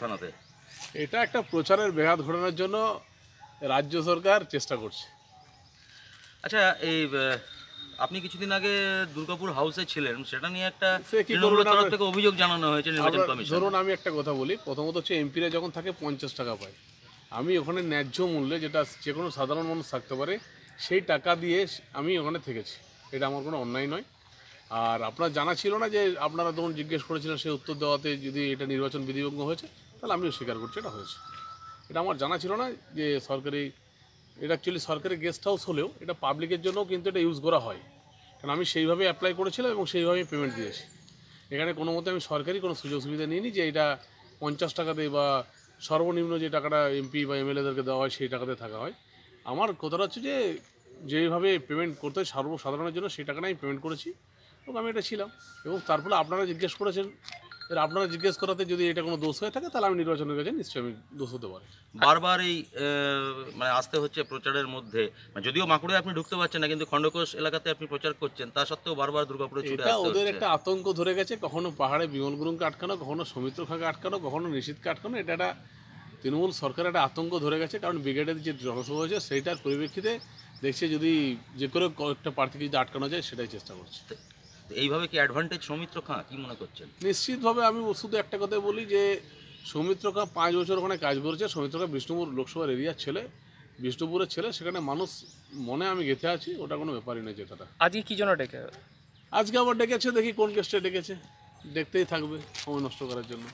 থানাতে? এটা একটা প্রচারের ব্যাঘাত ঘটানোর জন্য রাজ্য সরকার চেষ্টা করছে। আচ্ছা এই আপনি কিছুদিন আগে দুর্গাপুর হাউসে ছিলেন সেটা নিয়ে একটা তরফ থেকে অভিযোগ জানানো হয়েছে নির্বাচন কমিশন। ধরুন আমি একটা কথা বলি প্রথমত হচ্ছে এমপিরা যখন থাকে পঞ্চাশ টাকা পায়। আমি ওখানে ন্যায্য মূল্যে যেটা যে কোনো সাধারণ মানুষ থাকতে পারে সেই টাকা দিয়ে আমি ওখানে থেকেছি। এটা আমার কোনো অন্যায় নয়। আর আপনার জানা ছিল না যে আপনারা তখন জিজ্ঞেস করেছিলেন সেই উত্তর দেওয়াতে যদি এটা নির্বাচন বিধিভঙ্গ হয়েছে, তাহলে আমিও স্বীকার করছি এটা হয়েছে। এটা আমার জানা ছিল না যে সরকারি, এটা অ্যাকচুয়ালি সরকারি গেস্ট হাউস হলেও এটা পাবলিকের জন্য কিন্তু এটা ইউজ করা হয়। কারণ আমি সেইভাবে অ্যাপ্লাই করেছিলাম এবং সেইভাবেই পেমেন্ট দিয়েছি। এখানে কোনো মতে আমি সরকারি কোনো সুযোগ সুবিধা নিইনি যে এটা পঞ্চাশ টাকাতে বা সর্বনিম্ন যে টাকাটা এমপি বা এমএলএদেরকে দেওয়া হয় সেই টাকাতে থাকা হয়। আমার কথাটা হচ্ছে যে যেভাবে পেমেন্ট করতে হয় সর্বসাধারণের জন্য সেই টাকাটা আমি পেমেন্ট করেছি। এবং আমি এটা ছিলাম। এবং তার ফলে আপনারা জিজ্ঞেস করেছেন এর আপনারা জিজ্ঞেস করাতে যদি এটা কোনো দোষ হয়ে থাকে তাহলে আমি নির্বাচনের কাছে নিশ্চয়ই আমি দোষ হতে পারি। বারবার এই মানে আসতে হচ্ছে প্রচারের মধ্যে। মানে যদিও মাকুড়ে আপনি ঢুকতে পারছেন না কিন্তু খণ্ডকোষ এলাকাতে আপনি প্রচার করছেন তা সত্ত্বেও বারবার দুর্গাপুরে ছুটে আসতে ওদের একটা আতঙ্ক ধরে গেছে কখনো পাহাড়ে বিমল গুরুংকে আটকানো কখনো সৌমিত্র খাঁকে আটকানো কখনো নিশীথকে আটকানো এটা একটা তৃণমূল সরকারের একটা আতঙ্ক ধরে গেছে কারণ ব্রিগেডের যে জনসভা হয়েছে সেইটার পরিপ্রেক্ষিতে দেখছে যদি যে করে কয়েকটা প্রার্থীকে যদি আটকানো যায় সেটাই চেষ্টা করছে। এইভাবে কি অ্যাডভান্টেজ সৌমিত্র খাঁ কি মনে করছেন? নিশ্চিতভাবে আমি শুধু একটা কথা বলি যে সৌমিত্র খাঁ পাঁচ বছর ওখানে কাজ করেছে। সৌমিত্র খাঁ বিষ্ণুপুর লোকসভার এরিয়ার ছেলে বিষ্ণুপুরের ছেলে সেখানে মানুষ মনে আমি গেঁথে আছি ওটা কোনো ব্যাপারই নেই যেটা আজকে কি জন্য ডেকে? আজকে আবার ডেকেছে দেখি কোন কেসটা ডেকেছে। দেখতেই থাকবে সময় নষ্ট করার জন্য।